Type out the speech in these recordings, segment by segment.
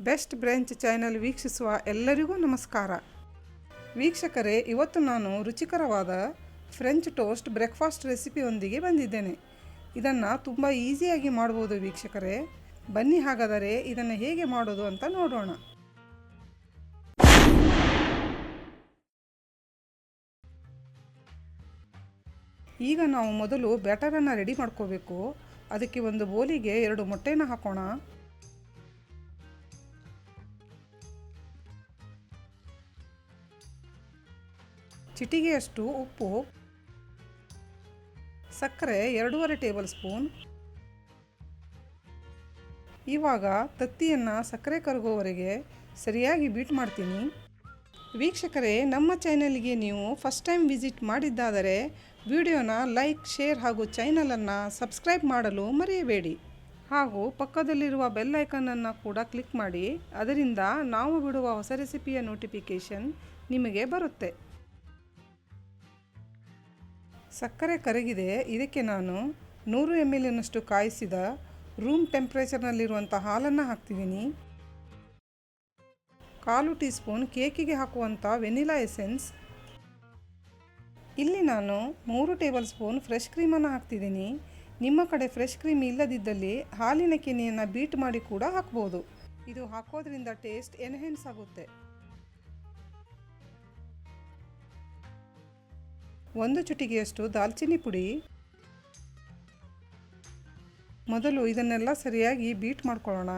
Best branch channel ವೀಕ್ಷಿಸುವ ಎಲ್ಲರಿಗೂ ನಮಸ್ಕಾರ. ವೀಕ್ಷಕರೇ, ಇವತ್ತು ನಾನು ರುಚಿಕರವಾದ ಫ್ರೆಂಚ್ ಟೋಸ್ಟ್ ಬ್ರೇಕ್ಫಾಸ್ಟ್ ರೆಸಿಪಿಯೊಂದಿಗೆ ಬಂದಿದ್ದೇನೆ. ಇದನ್ನು ತುಂಬ ಈಸಿಯಾಗಿ ಮಾಡ್ಬೋದು ವೀಕ್ಷಕರೇ. ಬನ್ನಿ ಹಾಗಾದರೆ ಇದನ್ನು ಹೇಗೆ ಮಾಡೋದು ಅಂತ ನೋಡೋಣ. ಈಗ ನಾವು ಮೊದಲು ಬ್ಯಾಟರನ್ನು ರೆಡಿ ಮಾಡ್ಕೋಬೇಕು. ಅದಕ್ಕೆ ಒಂದು ಬೋಲಿಗೆ ಎರಡು ಮೊಟ್ಟೆನ ಹಾಕೋಣ. ಚಿಟಿಗೆಯಷ್ಟು ಉಪ್ಪು, ಸಕ್ಕರೆ, ಎರಡೂವರೆ ಟೇಬಲ್ ಸ್ಪೂನ್. ಇವಾಗ ತತ್ತಿಯನ್ನು ಸಕ್ಕರೆ ಕರಗುವವರೆಗೆ ಸರಿಯಾಗಿ ಬೀಟ್ ಮಾಡ್ತೀನಿ. ವೀಕ್ಷಕರೇ, ನಮ್ಮ ಚಾನಲ್ಗೆ ನೀವು ಫಸ್ಟ್ ಟೈಮ್ ವಿಸಿಟ್ ಮಾಡಿದ್ದಾದರೆ ವಿಡಿಯೋನ ಲೈಕ್, ಶೇರ್ ಹಾಗೂ ಚಾನಲನ್ನು ಸಬ್ಸ್ಕ್ರೈಬ್ ಮಾಡಲು ಮರೆಯಬೇಡಿ. ಹಾಗೂ ಪಕ್ಕದಲ್ಲಿರುವ ಬೆಲ್ ಐಕನನ್ನು ಕೂಡ ಕ್ಲಿಕ್ ಮಾಡಿ, ಅದರಿಂದ ನಾವು ಬಿಡುವ ಹೊಸ ರೆಸಿಪಿಯ ನೋಟಿಫಿಕೇಷನ್ ನಿಮಗೆ ಬರುತ್ತೆ. ಸಕ್ಕರೆ ಕರಗಿದೆ. ಇದಕ್ಕೆ ನಾನು ನೂರು ಎಂ ಎಲ್ನಷ್ಟು ಕಾಯಿಸಿದ ರೂಮ್ ಟೆಂಪ್ರೇಚರ್ನಲ್ಲಿರುವಂಥ ಹಾಲನ್ನು ಹಾಕ್ತಿದ್ದೀನಿ. ಕಾಲು ಟೀ ಸ್ಪೂನ್ ಕೇಕಿಗೆ ಹಾಕುವಂಥ ವೆನಿಲಾ ಎಸೆನ್ಸ್. ಇಲ್ಲಿ ನಾನು ಮೂರು ಟೇಬಲ್ ಸ್ಪೂನ್ ಫ್ರೆಶ್ ಕ್ರೀಮನ್ನು ಹಾಕ್ತಿದ್ದೀನಿ. ನಿಮ್ಮ ಕಡೆ ಫ್ರೆಶ್ ಕ್ರೀಮ್ ಇಲ್ಲದಿದ್ದಲ್ಲಿ ಹಾಲಿನ ಕೆನೆಯನ್ನು ಬೀಟ್ ಮಾಡಿ ಕೂಡ ಹಾಕ್ಬೋದು. ಇದು ಹಾಕೋದ್ರಿಂದ ಟೇಸ್ಟ್ ಎನ್ಹೆನ್ಸ್ ಆಗುತ್ತೆ. ಒಂದು ಚುಟಿಗೆಯಷ್ಟು ದಾಲ್ಚಿನ್ನಿ ಪುಡಿ. ಮೊದಲು ಇದನ್ನೆಲ್ಲ ಸರಿಯಾಗಿ ಬೀಟ್ ಮಾಡ್ಕೊಳ್ಳೋಣ.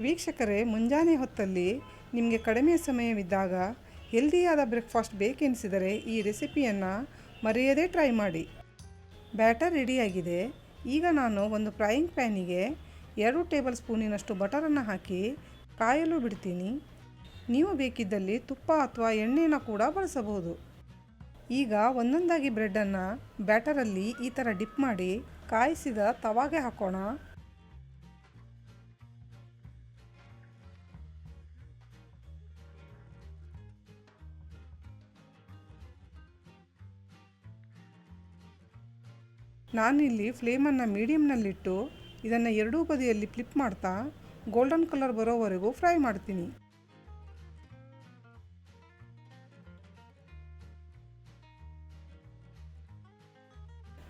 ವೀಕ್ಷಕರೇ, ಮುಂಜಾನೆ ಹೊತ್ತಲ್ಲಿ ನಿಮಗೆ ಕಡಿಮೆ ಸಮಯವಿದ್ದಾಗ ಹೆಲ್ದಿಯಾದ ಬ್ರೇಕ್ಫಾಸ್ಟ್ ಬೇಕೆನಿಸಿದರೆ ಈ ರೆಸಿಪಿಯನ್ನು ಮರೆಯದೇ ಟ್ರೈ ಮಾಡಿ. ಬ್ಯಾಟರ್ ರೆಡಿಯಾಗಿದೆ. ಈಗ ನಾನು ಒಂದು ಫ್ರೈಯಿಂಗ್ ಪ್ಯಾನಿಗೆ ಎರಡು ಟೇಬಲ್ ಸ್ಪೂನಿನಷ್ಟು ಬಟರನ್ನು ಹಾಕಿ ಕಾಯಲು ಬಿಡ್ತೀನಿ. ನೀವು ಬೇಕಿದ್ದಲ್ಲಿ ತುಪ್ಪ ಅಥವಾ ಎಣ್ಣೆನ ಕೂಡ ಬಳಸಬಹುದು. ಈಗ ಒಂದೊಂದಾಗಿ ಬ್ರೆಡ್ಡನ್ನು ಬ್ಯಾಟರಲ್ಲಿ ಈ ಥರ ಡಿಪ್ ಮಾಡಿ ಕಾಯಿಸಿದ ತವಾಗೆ ಹಾಕೋಣ. ನಾನಿಲ್ಲಿ ಫ್ಲೇಮನ್ನು ಮೀಡಿಯಮ್ನಲ್ಲಿಟ್ಟು ಇದನ್ನು ಎರಡೂ ಬದಿಯಲ್ಲಿ ಫ್ಲಿಪ್ ಮಾಡ್ತಾ, ಗೋಲ್ಡನ್ ಕಲರ್ ಬರೋವರೆಗೂ ಫ್ರೈ ಮಾಡ್ತೀನಿ.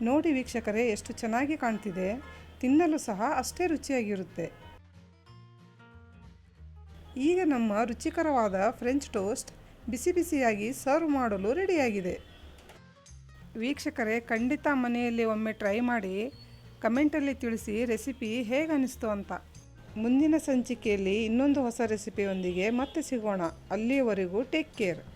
ನೋಡಿ ವೀಕ್ಷಕರೇ, ಎಷ್ಟು ಚೆನ್ನಾಗಿ ಕಾಣ್ತಿದೆ. ತಿನ್ನಲು ಸಹ ಅಷ್ಟೇ ರುಚಿಯಾಗಿರುತ್ತೆ. ಈಗ ನಮ್ಮ ರುಚಿಕರವಾದ ಫ್ರೆಂಚ್ ಟೋಸ್ಟ್ ಬಿಸಿ ಬಿಸಿಯಾಗಿ ಸರ್ವ್ ಮಾಡಲು ರೆಡಿಯಾಗಿದೆ. ವೀಕ್ಷಕರೇ, ಖಂಡಿತ ಮನೆಯಲ್ಲಿ ಒಮ್ಮೆ ಟ್ರೈ ಮಾಡಿ ಕಮೆಂಟಲ್ಲಿ ತಿಳಿಸಿ ರೆಸಿಪಿ ಹೇಗೆ ಅನಿಸ್ತು ಅಂತ. ಮುಂದಿನ ಸಂಚಿಕೆಯಲ್ಲಿ ಇನ್ನೊಂದು ಹೊಸ ರೆಸಿಪಿಯೊಂದಿಗೆ ಮತ್ತೆ ಸಿಗೋಣ. ಅಲ್ಲಿಯವರೆಗೂ ಟೇಕ್ ಕೇರ್.